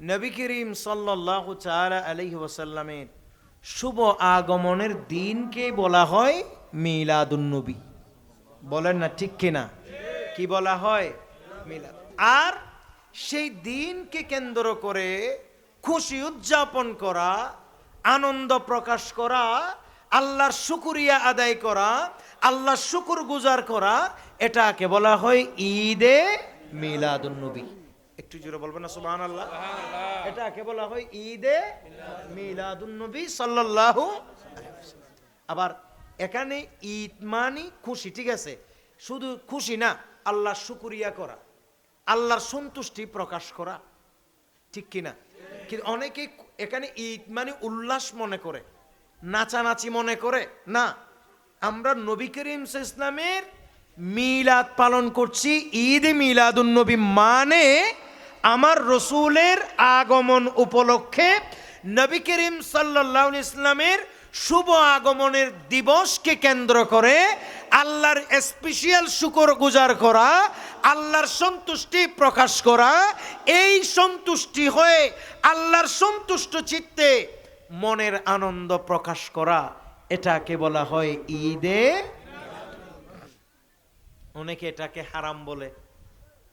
নবী করিম সাল্লাহ তালা আলহি ওসাল্লামের শুভ আগমনের দিনকে বলা হয় মিলাদুন্নবী বলেন না ঠিক কিনা? কি বলা হয়? মিলাদ। আর সেই দিনকে কেন্দ্র করে খুশি উদযাপন করা, আনন্দ প্রকাশ করা, আল্লাহর শুকুরিয়া আদায় করা, আল্লাহর শুকুর গুজার করা, এটাকে বলা হয় ঈদে মিলাদুন্নবী একটু জোরে বলবেন না সুবহান আল্লাহ এটাকে বলা হয় ঈদে মিলাদুন্নবী সাল্লাল্লাহু আবার এখানে ঈদ মানি খুশি ঠিক আছে? শুধু খুশি না আল্লাহ শুকুরিয়া করা আল্লাহর সন্তুষ্টি প্রকাশ করা ঠিক কিনা? কিন্তু অনেকে এখানে ঈদ মানে উল্লাস মনে করে নাচানাচি মনে করে। না আমরা নবী করিম ইসলামের মিলাদ পালন করছি ঈদ মিলাদুন নবী মানে আমার রসুলের আগমন উপলক্ষে নবী করিম সাল্লাহ ইসলামের শুভ আগমনের দিবসকে কেন্দ্র করে আল্লাহর স্পেশাল শুকর গুজার করা, আল্লাহর সন্তুষ্টি প্রকাশ করা, এই সন্তুষ্টি হয়ে আল্লাহর সন্তুষ্ট চিত্তে মনের আনন্দ প্রকাশ করা, এটাকে বলা হয় ঈদে অনেকে এটাকে হারাম বলে,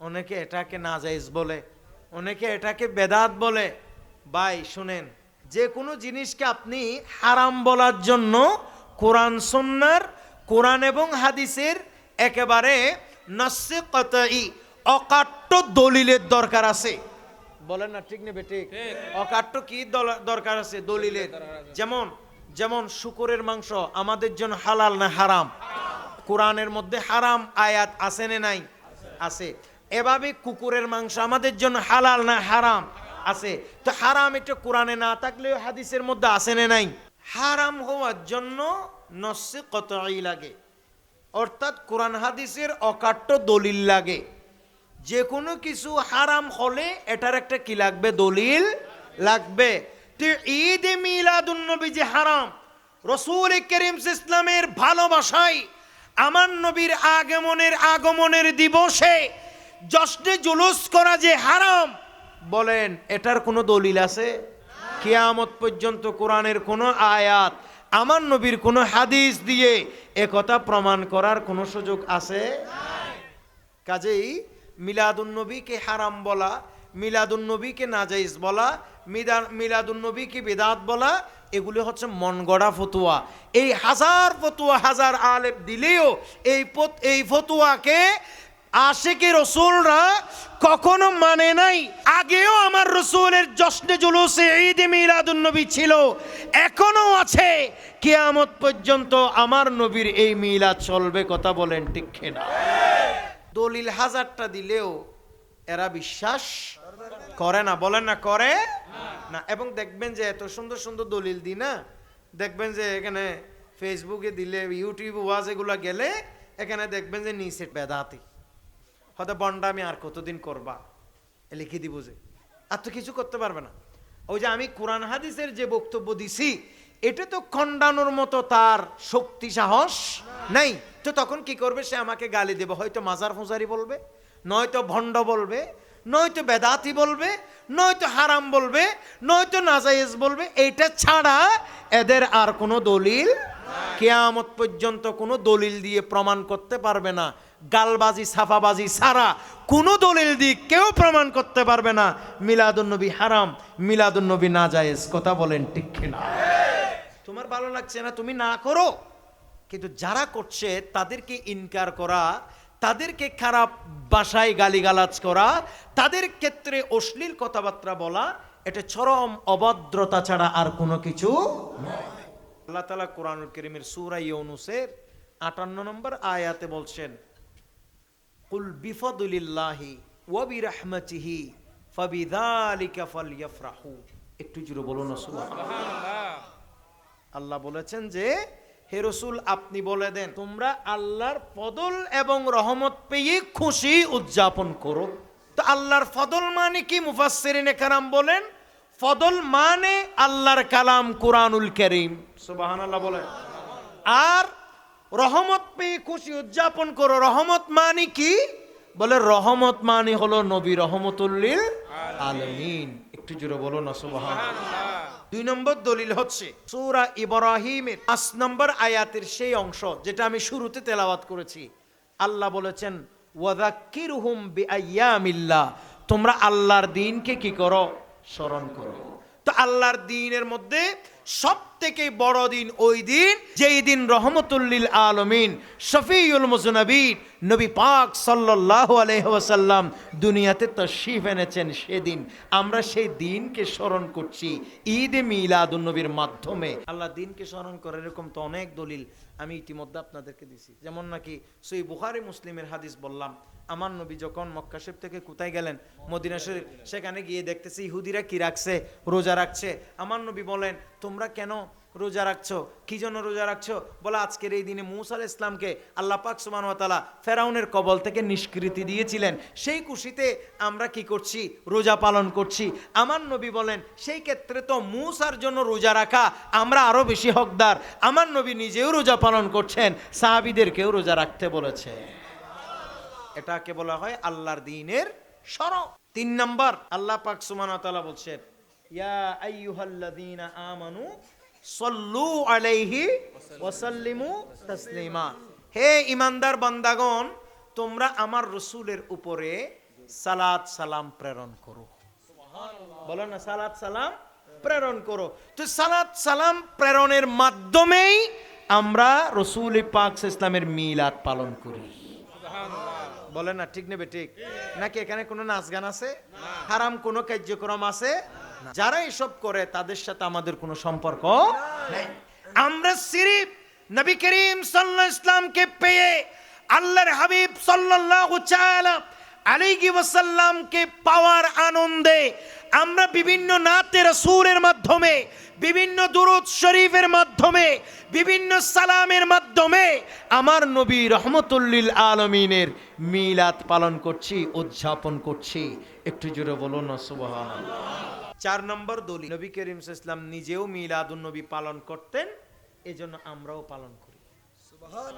অনেকে এটাকে নাজাইজ বলে। অনেকে এটাকে বেদাত বলে। ভাই শুনেন যে কোনো জিনিসকে আপনি হারাম বলার জন্য কোরআন সন্ন্যার কোরআন এবং হাদিসের একেবারে নস্যে কতই অকাট্য দলিলের দরকার আছে। বলেন না ঠিক নেবে ঠিক। অকাট্য কি দরকার আছে? দলিলের। যেমন যেমন শুকুরের মাংস আমাদের জন্য হালাল না হারাম? কোরআনের মধ্যে হারাম আয়াত আছে না নাই? আছে। এভাবে কুকুরের মাংস আমাদের জন্য হালাল না হারাম? আছে। তো হারাম এটা কোরআনে না থাকলেও হাদিসের মধ্যে আছে না নাই? হারাম হওয়ার জন্য নস্যে কতই লাগে? অর্থাৎ কোরআন হাদিসের অকাট্য দলিল লাগে। যে কোনো কিছু হারাম হলে এটার একটা কি লাগবে? দলিল লাগবে। ঈদ মিলাদুন্নবী যে হারাম, রসুল করিম ইসলামের ভালোবাসায় আমার নবীর আগমনের আগমনের দিবসে জশ্নে জুলুস করা যে হারাম। বলেন, এটার কোনো দলিল আছে? কিয়ামত পর্যন্ত কোরআনের কোনো আয়াত, আমার নবীর কোনো হাদিস দিয়ে একথা প্রমাণ করার কোনো সুযোগ আছে? কাজেই মিলাদুন্নবীকে হারাম বলা মিলাদুন্নবীকে নাজাইজ বলা মিলাদুন্নবীকে বেদাত বলা, এগুলো হচ্ছে মন গড়া ফতুয়া। এই হাজার ফতুয়া হাজার আলেপ দিলেও এই এই ফতুয়াকে আশেকে রসুলরা কখনো মানে নাই। আগেও আমার রসুলের জশ্নে জুলুসে ঈদ মিলাদুন্নবী ছিল, এখনও আছে। কেয়ামত পর্যন্ত আমার নবীর এই মিলাদ চলবে কথা বলেন ঠিক না দলিল হাজারটা দিলেও এরা বিশ্বাস করে না বলেন না করে না। এবং দেখবেন যে এত সুন্দর সুন্দর দলিল দি না, দেখবেন যে এখানে ফেসবুকে দিলে ইউটিউব ওয়াজ এগুলা গেলে, এখানে দেখবেন যে নিচে বেদাতি। হয়তো বন্ডা আমি আর কতদিন করবা? লিখে দিব যে। আর তো কিছু করতে পারবে না। ওই যে আমি কোরআন হাদিসের যে বক্তব্য দিছি, এটা তো খণ্ডানোর মতো তার শক্তি, সাহস নাই। তো তখন কি করবে? সে আমাকে গালি দেবে। হয়তো মাজার ফুজারি বলবে, নয়তো ভণ্ড বলবে, নয়তো বেদাতি বলবে, নয়তো হারাম বলবে, নয়তো নাজাইজ বলবে। এইটা ছাড়া এদের আর কোনো দলিল, কেয়ামত পর্যন্ত কোনো দলিল দিয়ে প্রমাণ করতে পারবে না। গালবাজি, সাফাবাজি ছাড়া কোনো দলিল দিয়ে কেউ প্রমাণ করতে পারবে না। মিলাদুন্নবী হারাম মিলাদুন্নবী না জায়েজ কথা বলেন ঠিক না তোমার ভালো লাগছে না? তুমি না করো। কিন্তু যারা করছে, তাদেরকে ইনকার করা, তাদেরকে খারাপ বাসায় গালিগালাজ করা, তাদের ক্ষেত্রে অশ্লীল কথাবার্তা বলা, এটা চরম অভদ্রতা ছাড়া আর কোনো কিছু। আল্লাহ তালা কোরআনুল করিমের সুরা ইউনুসের আটান্ন নম্বর আয়াতে বলছেন কুল বিফদুলিল্লাহি ওয়া বিরহমাতিহি ফাবিযালিকা ফালইফরাহু একটু জুড়ে বলুন সুবহানাল্লাহ। আল্লাহ বলেছেন যে, হে রসুল, আপনি বলে দেন, তোমরা আল্লাহর ফদল এবং রহমত পেয়ে খুশি উদযাপন করো। তো আল্লাহর ফদল মানে কি? মুফাসসিরিনে কারাম বলেন, ফদল মানে আল্লাহর কালাম কোরআনুল করিম। সুবহানাল্লাহ বলেন। আর রহমত পেয়ে খুশি উদযাপন করো। রহমত মানে কি? বলে, রহমত মানে হলো নবী রহমতুল্লিল আলমিন। একটু জোরে বলো না দুই নম্বর দলিল হচ্ছে ইব্রাহিমের পাঁচ নম্বর আয়াতের সেই অংশ, যেটা আমি শুরুতে তেলাওয়াত করেছি। আল্লাহ বলেছেন ওয়াদাক্কিরহুম বিআইয়ামিল্লাহ। তোমরা আল্লাহর দিনকে কি করো? স্মরণ করো। তো আল্লাহর দিনের মধ্যে সব থেকে বড় দিন ওই দিন, যেই দিন রহমতুল্লিল আলমিন শফিউল মুজনবীর নবী পাক সাল্লাহ আলহ্লাম দুনিয়াতে তশরিফ এনেছেন সেদিন। আমরা সেই দিনকে স্মরণ করছি ঈদে মিলাদুন্নবীর মাধ্যমে। আল্লাহ দিনকে স্মরণ করে এরকম তো অনেক দলিল আমি ইতিমধ্যে আপনাদেরকে দিছি। যেমন নাকি সই বুখারি মুসলিমের হাদিস বললাম, আমার নবী যখন মক্কা থেকে কোথায় গেলেন? মদিনা শরীফ, সেখানে গিয়ে দেখতেছি ইহুদিরা কি রাখছে? রোজা রাখছে। আমার নবী বলেন, তোমরা কেন রোজা রাখছো? কি জন্য রোজা রাখছো? বলে, আজকের এই দিনে মুসাল ইসলামকে আল্লাহ পাক সুমান তালা ফেরাউনের কবল থেকে নিষ্কৃতি দিয়েছিলেন। সেই খুশিতে আমরা কি করছি? রোজা পালন করছি। আমার নবী বলেন, সেই ক্ষেত্রে তো মুসার জন্য রোজা রাখা আমরা আরও বেশি হকদার। আমার নবী নিজেও রোজা পালন করছেন, সাহাবিদেরকেও রোজা রাখতে বলেছে। এটাকে বলা হয় আল্লাহর দিনের সরব তিন নম্বর, আল্লাহ পাক ওয়া বলছেন, ইয়া আইয়ুহাল্লাযীনা আমানু সল্লু আলাইহি ওয়া সাল্লিমু তাসলিমা। হে ইমানদার বান্দাগণ তোমরা আমার রসুলের উপরে সালাত সালাম প্রেরণ করো। বলো না সালাত সালাম প্রেরণ করো। তো সালাত সালাম প্রেরণের মাধ্যমেই আমরা রসুল পাক ইসলামের মিলাদ পালন করি। বলে না ঠিক নেবে ঠিক? নাকি এখানে কোনো নাচ গান আছে? হারাম কোনো কার্যক্রম আছে। যারা এসব করে তাদের সাথে আমাদের কোনো সম্পর্ক নেই। আমরা সিরিফ নবী করিম সাল্লাল্লাহু ইসলামকে পেয়ে আল্লাহর হাবিব সাল্লাল্লাহু তাআলা আলাইহি ওয়াসাল্লামকে পাওয়ার আনন্দে আমরা বিভিন্ন সুরের মাধ্যমে বিভিন্ন দুরুদ শরীফের মাধ্যমে বিভিন্ন সালামের মাধ্যমে আমার নবী রহমতুল্লিল আলমিনের মিলাদ পালন করছি উদযাপন করছি। একটু জোরে বলুন সুবহানাল্লাহ। চার নম্বর দলিল নবী করিম ইসলাম নিজেও মিলাদুন নবী পালন করতেন এজন্য আমরাও পালন করি।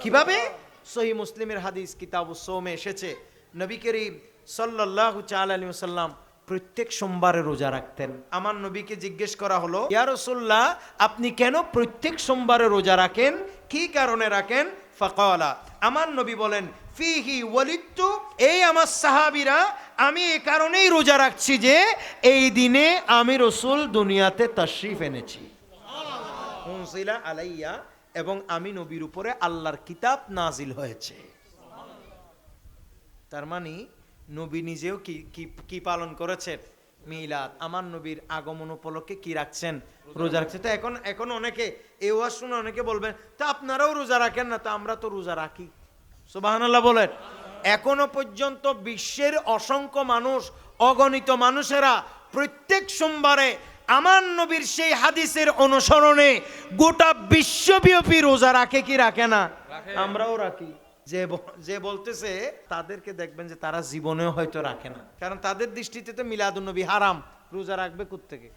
কীভাবে? সহি মুসলিমের হাদিস কিতাব সোমে এসেছে নবী করিম সাল্লাল্লাহু তাআলা আলাইহি ওয়াসাল্লাম প্রত্যেক সোমবারে রোজা রাখতেন। আমার নবীকে জিজ্ঞেস করা হলো ইয়া রাসূলুল্লাহ আপনি কেন প্রত্যেক সোমবারে রোজা রাখেন? কি কারণে রাখেন? ফাকালা আমার নবী বলেন, ফিহি ওয়ালিদতু এই আমার সাহাবীরা, আমি এই কারণেই রোজা রাখছি যে এই দিনে আমি রসুল দুনিয়াতে তাশরিফ এনেছি। আলাইয়া, এবং আমি নবীর উপরে আল্লাহর কিতাব নাজিল হয়েছে। তার মানে নবী নিজেও কি- কি পালন করেছেন? মিলাদ আমার নবীর আগমন উপলক্ষে কি রাখছেন? রোজা রাখছে। তো এখন এখন অনেকে এ ওয়াজ শুনে অনেকে বলবেন তা আপনারাও রোজা রাখেন না তো আমরা তো রোজা রাখি। সুবহানাল্লাহ বলেন। এখনও পর্যন্ত বিশ্বের অসংখ্য মানুষ অগণিত মানুষেরা প্রত্যেক সোমবারে আমার নবীর সেই হাদিসের অনুসরণে গোটা বিশ্বব্যাপী রোজা রাখে কি রাখে না? আমরাও রাখি। যে যে বলতেছে, তাদেরকে দেখবেন যে তারা জীবনেও হয়তো রাখে না। কারণ তাদের দৃষ্টিতে তো মিলাদুন্নবী হারাম, রোজা রাখবে কোত্থেকে?